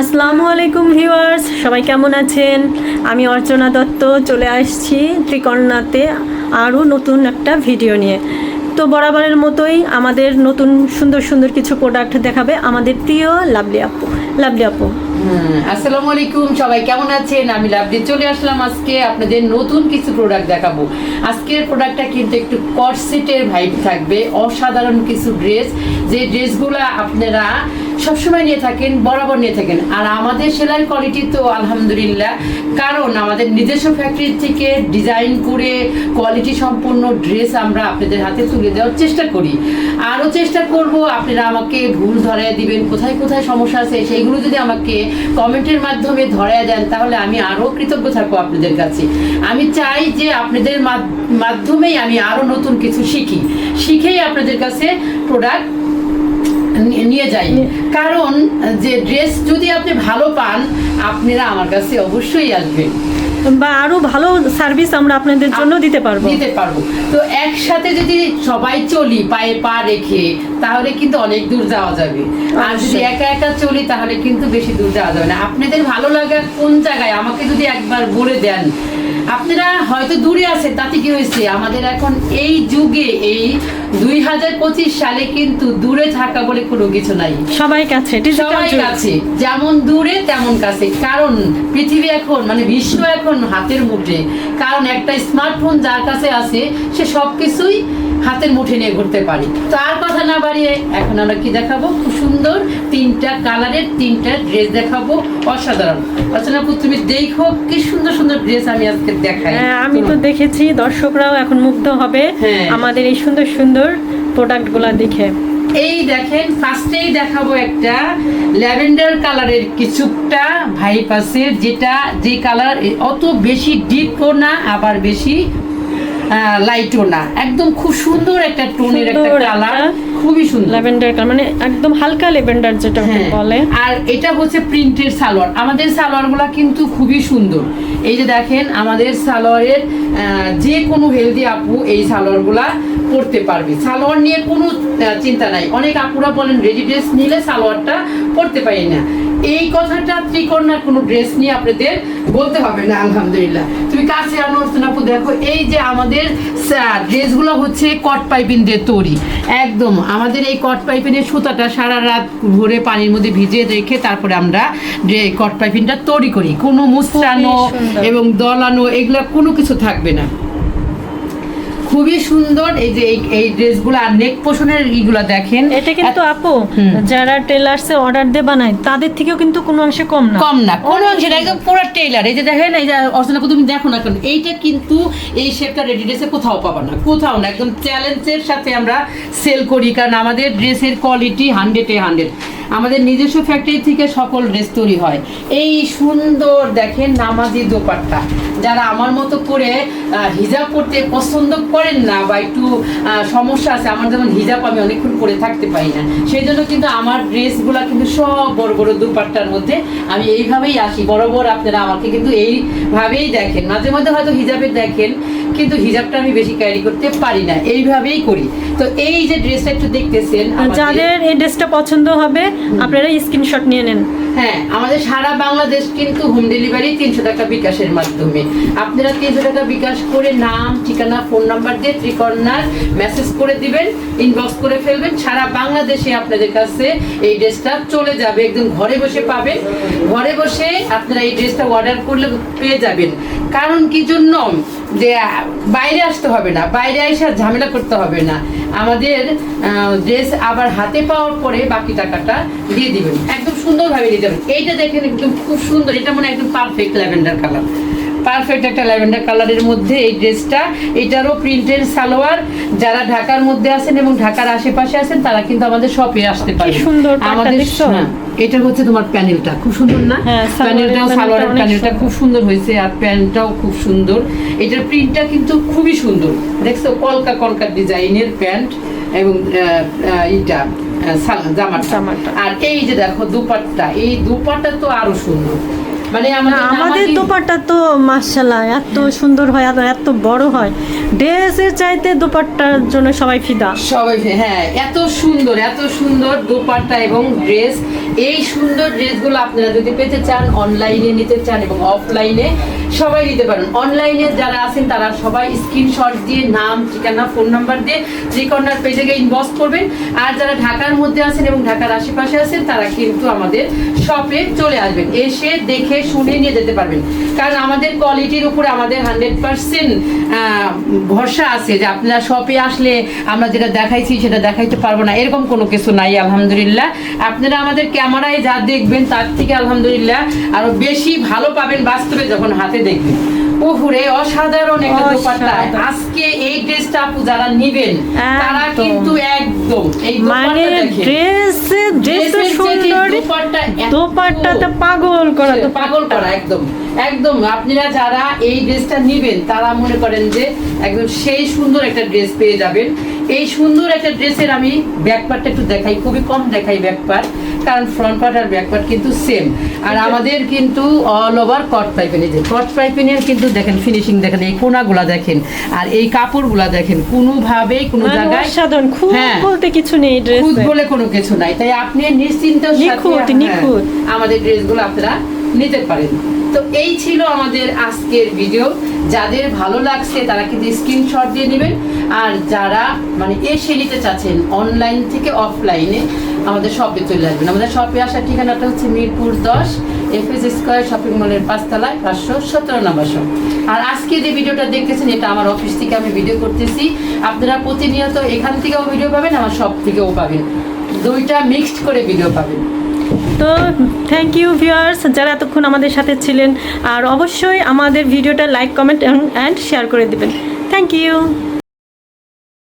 আসসালামু আলাইকুম ভিউয়ার্স, সবাই কেমন আছেন? আমি অর্চনা দত্ত, চলে আসছি ত্রিকর্ণাতে আরও নতুন একটা ভিডিও নিয়ে। তো বরাবরের মতোই আমাদের নতুন সুন্দর সুন্দর কিছু প্রোডাক্ট দেখাবে আমাদের প্রিয় লাভলি আপু। লাভলি আপু। আসসালামু আলাইকুম, সবাই কেমন আছেন? আমি লাভলি চলে আসলাম আজকে আপনাদের নতুন কিছু প্রোডাক্ট দেখাবো। আজকের প্রোডাক্টটা কিন্তু একটু কটসেটের ভাইব থাকবে, অসাধারণ কিছু ড্রেস যে ড্রেসগুলো আপনারা সবসময় নিয়ে থাকেন, বরাবর নিয়ে থাকেন। আর আমাদের সেলাই কোয়ালিটি তো আলহামদুলিল্লাহ। কারণ আমাদের নিজস্ব ফ্যাক্টরি থেকে ডিজাইন করে কোয়ালিটি সম্পন্ন ড্রেস আমরা আপনাদের হাতে তুলে দেওয়ার চেষ্টা করি। আরও চেষ্টা করব, আপনারা আমাকে ভুল ধরায় দিবেন, কোথায় কোথায় সমস্যা আছে, সেইগুলো যদি আমাকে কমেন্টের মাধ্যমে ধরায় দেন, তাহলে আমি আরও কৃতজ্ঞ থাকব আপনাদের কাছে। আমি চাই যে আপনাদের মাধ- মাধ্যমেই আমি আরও নতুন কিছু শিখি। শিখেই আপনাদের কাছে প্রোডাক্ট নিয়ে যাই কারণ যে ড্রেস যদি আপনি ভালো পান আপনারা আমার কাছে অবশ্যই আসবেন। বা আরও ভালো সার্ভিস আমরা আপনাদের জন্য দিতে পারব। দিতে পারব। তো একসাথে যদি সবাই চলি পায়ে পা রেখে তাহলে কিন্তু অনেক দূর যাওয়া যাবে। আর যদি একা একা চলি তাহলে কিন্তু বেশি দূর যাওয়া যাবে না। আপনাদের ভালো লাগা কোন জায়গায়? আমাকে যদি একবার বলে দেন। আপনারা হয়তো দূরে আছে তাতে কি হয়েছে? আমাদের এখন এই যুগে এই দুই হাজার পঁচিশ সালে কিন্তু দূরে থাকা বলে কোনো কিছু নাই। সবাই কাছে সবাই কাছে। যেমন দূরে তেমন কাছে। কারণ পৃথিবী এখন মানে বিশ্ব এখন হাতের মুঠে। কারণ একটা স্মার্টফোন যার কাছে আছে সে সবকিছুই হাতের মুঠে নিয়ে ঘুরতে পারে। তো আর কথা না বাড়িয়ে এখন আমরা কি দেখাবো? খুব সুন্দর তিনটা কালারের তিনটা ড্রেস দেখাবো। অসাধারণ। অচনা আপু, তুমি দেখো কি সুন্দর সুন্দর ড্রেস আমি আজকে দেখাই। হ্যাঁ আমি তো দেখেছি দর্শকরাও এখন মুগ্ধ হবে। হ্যাঁ। আমাদের এই সুন্দর সুন্দর প্রোডাক্টগুলো দেখে। এই দেখেন ফার্স্টেই দেখাবো একটা ল্যাভেন্ডার কালারের কিছুটা ভাইপ আছে যেটা যে কালার অত বেশি ডিপও না আবার বেশি লাইটও না একদম খুব সুন্দর একটা টোনের একটা কালার খুবই সুন্দর। ল্যাভেন্ডার কালার মানে একদম হালকা ল্যাভেন্ডার যেটা হ্যাঁ। বলে। আর এটা হচ্ছে সালোয়ার। আমাদের সালোয়ারগুলো কিন্তু খুবই সুন্দর। এই যে দেখেন আমাদের সালোয়ারের যে কোনো হেলদি আপু এই সালোয়ারগুলা পরতে পারবে। সালোয়ার নিয়ে কোনো চিন্তা নাই। অনেক আপুরা বলেন রেডি ড্রেস নিলে সালোয়ারটা পরতে পারি না। এই কথাটা ত্রিকর্ণার কোনো ড্রেস নিয়ে আপনাদের বলতে হবে না আলহামদুলিল্লাহ। তুমি কাছে আনো আপু দেখো এই যে আমাদের ড্রেসগুলো হচ্ছে কট পাইপিং দিয়ে তৈরি। একদম আমাদের এই কট পাইপিনের সুতাটা সারা রাত ভরে পানির মধ্যে ভিজিয়ে রেখে তারপরে আমরা যে কট পাইপিনটা তৈরি করি। কোনো সুন্দর। এবং দলানো এগুলো কোনো কিছু থাকবে না। খুবই সুন্দর। এই যে এই- ড্রেসগুলো আর নেক পোষণের ইগুলা দেখেন। এটা কিন্তু আপু যারা টেলার্সে অর্ডার দিয়ে বানায় তাদের থেকেও কিন্তু কোনো অংশে কম না। কম না। কোন অংশে না, একদম পুরো টেইলার এই যে দেখেন এই যে অর্চনা আপু, তুমি দেখো না কেন এইটা কিন্তু এই শেপটা রেডি ড্রেসে কোথাও পাবা না কোথাও না। একদম চ্যালেঞ্জের সাথে আমরা সেল করি কারণ আমাদের ড্রেসের কোয়ালিটি হান্ড্রেডে হান্ড্রেড আমাদের নিজস্ব ফ্যাক্টরি থেকে সকল ড্রেস তৈরি হয়। এই সুন্দর দেখেন নামাজি দোপাট্টা। যারা আমার মতো করে হিজাব পরতে পছন্দ করেন না বা একটু সমস্যা আছে, আমার যেমন হিজাব আমি অনেকক্ষণ পরে থাকতে পারি না। সেই জন্য কিন্তু আমার ড্রেসগুলো কিন্তু সব বড় বড় দুপাট্টার মধ্যে আমি এইভাবেই আসি। বড় আপনারা আমাকে কিন্তু এইভাবেই দেখেন। মাঝে মধ্যে হয়তো হিজাবে দেখেন কিন্তু হিজাবটা আমি বেশি ক্যারি করতে পারি না এইভাবেই করি। তো এই যে ড্রেসটা একটু দেখতেছেন আমাদের- যাদের এই ড্রেসটা পছন্দ হবে আপনারা স্ক্রিনশট নিয়ে নেন। হ্যাঁ আমাদের সারা বাংলাদেশ কিন্তু হোম ডেলিভারি তিনশো টাকা বিকাশের মাধ্যমে। আপনারা তিনশো টাকা বিকাশ করে নাম ঠিকানা ফোন নাম্বার দিয়ে ত্রিকর্ণার মেসেজ করে দিবেন ইনবক্স করে ফেলবেন সারা বাংলাদেশে আপনাদের কাছে এই ড্রেসটা চলে যাবে একদম ঘরে বসে পাবেন। ঘরে বসে আপনারা এই ড্রেসটা অর্ডার করলে পেয়ে যাবেন। কারণ কি জন্য? যে বাইরে আসতে হবে না, বাইরে এসে ঝামেলা করতে হবে না। আমাদের ড্রেস আবার হাতে পাওয়ার পরে বাকি টাকাটা দিয়ে দিবেন। একদম সুন্দরভাবে দিয়ে দেবেন। এইটা দেখেন একদম খুব সুন্দর, এটা মনে একদম পারফেক্ট ল্যাভেন্ডার কালার পারফেক্ট একটা ল্যাভেন্ডার কালারের মধ্যে এই ড্রেসটা এটারও প্রিন্টের সালোয়ার। যারা ঢাকার মধ্যে আছেন এবং ঢাকার আশেপাশে আছেন তারা কিন্তু আমাদের শপে আসতে পারে সুন্দর দেখছ? এটা হচ্ছে তোমার প্যানেলটা খুব সুন্দর না? প্যানেলটাও প্যানেলটা সালোয়ারের প্যানেলটা খুব সুন্দর হয়েছে আর প্যান্টটাও খুব সুন্দর। এটার প্রিন্টটা কিন্তু খুবই সুন্দর। দেখছ কলকা কলকা ডিজাইনের প্যান্ট এবং সাল- জামাটা। আর এই যে দেখো দুপাট্টা এই দুপাট্টা তো আরও সুন্দর। মানে আমাদের দোপাট্টা তো মার্শাল্লাহ এত সুন্দর হয় আর এত বড় হয়। ড্রেসের চাইতে দোপাট্টার জন্য সবাই ফিদা। সবাই হ্যাঁ এত সুন্দর এত সুন্দর দোপাট্টা এবং ড্রেস। এই সুন্দর ড্রেসগুলো আপনারা যদি পেতে চান অনলাইনে নিতে চান এবং অফলাইনে সবাই নিতে পারেন। অনলাইনে যারা আছেন তারা সবাই স্ক্রিনশট দিয়ে নাম ঠিকানা ফোন নাম্বার দিয়ে ত্রিকর্ণার পেজে গিয়ে ইনবক্স করবেন। আর যারা ঢাকার মধ্যে আছেন এবং ঢাকার আশেপাশে আছেন তারা কিন্তু আমাদের শপে চলে আসবেন। এসে দেখে শুনে নিয়ে যেতে পারবেন। কারণ আমাদের কোয়ালিটির উপরে আমাদের হান্ড্রেড পার্সেন্ট ভরসা আছে যে আপনারা শপে আসলে আমরা যেটা দেখাইছি সেটা দেখাইতে পারব না। এরকম কোনো কিছু নাই আলহামদুলিল্লাহ। আপনারা আমাদের ক্যামেরায় যা দেখবেন তার থেকে আলহামদুলিল্লাহ আরও বেশি ভালো পাবেন বাস্তবে যখন হাতে দেখবেন। ওহুরে অসাধারণ একটা দোপাট্টা। আজকে এই ড্রেসটা আপু যারা নিবেন তারা কিন্তু একদম এই মানে ড্রেস ড্রেস তো সুন্দর দোপাট্টাতে পাগল করা তো পাগল করা একদম। একদম আপনারা যারা এই ড্রেসটা নিবেন তারা মনে করেন যে একদম সেই সুন্দর একটা ড্রেস পেয়ে যাবেন। এই সুন্দর একটা ড্রেসের আমি ব্যাকপার্টটা একটু দেখাই খুবই কম দেখাই ব্যাক পার্ট কারণ ফ্রন্ট পার্ট আর ব্যাক পার্ট কিন্তু সেম আর আমাদের কিন্তু অল ওভার কট যে কট পাইপেনের কিন্তু দেখেন ফিনিশিং দেখেন এই কোনাগুলা দেখেন আর এই কাপড়গুলা দেখেন কোনোভাবেই কোনো মানে জায়গায় খুব হ্যাঁ। বলতে কিছু নেই ড্রেস বলে কোনো কিছু নাই। তাই আপনি নিশ্চিন্ত নিখুঁত, নিখুঁত। আমাদের ড্রেসগুলো আপনারা নিতে পারেন। তো এই ছিল আমাদের আজকের ভিডিও যাদের ভালো লাগছে তারা কিন্তু স্ক্রিনশট দিয়ে নেবেন। আর যারা মানে এসে নিতে চাচ্ছেন অনলাইন থেকে অফলাইনে আমাদের শপে চলে আসবেন। আমাদের শপে আসার ঠিকানাটা হচ্ছে মিরপুর দশ, এফএস স্কোয়ার শপিং মলের পাঁচতলায় পাঁচশো সতেরো নম্বর শপ। আর আজকে যে ভিডিওটা দেখতেছেন, এটা আমার অফিস থেকে আমি ভিডিও করতেছি। আপনারা প্রতিনিয়ত এখান থেকেও ভিডিও পাবেন, আমার শপ থেকেও পাবেন। দুইটা মিক্সড করে ভিডিও পাবেন। তো থ্যাংক ইউ ভিউয়ার্স যারা এতক্ষণ আমাদের সাথে ছিলেন। আর অবশ্যই আমাদের ভিডিওটা লাইক কমেন্ট অ্যান্ড শেয়ার করে দেবেন। Thank you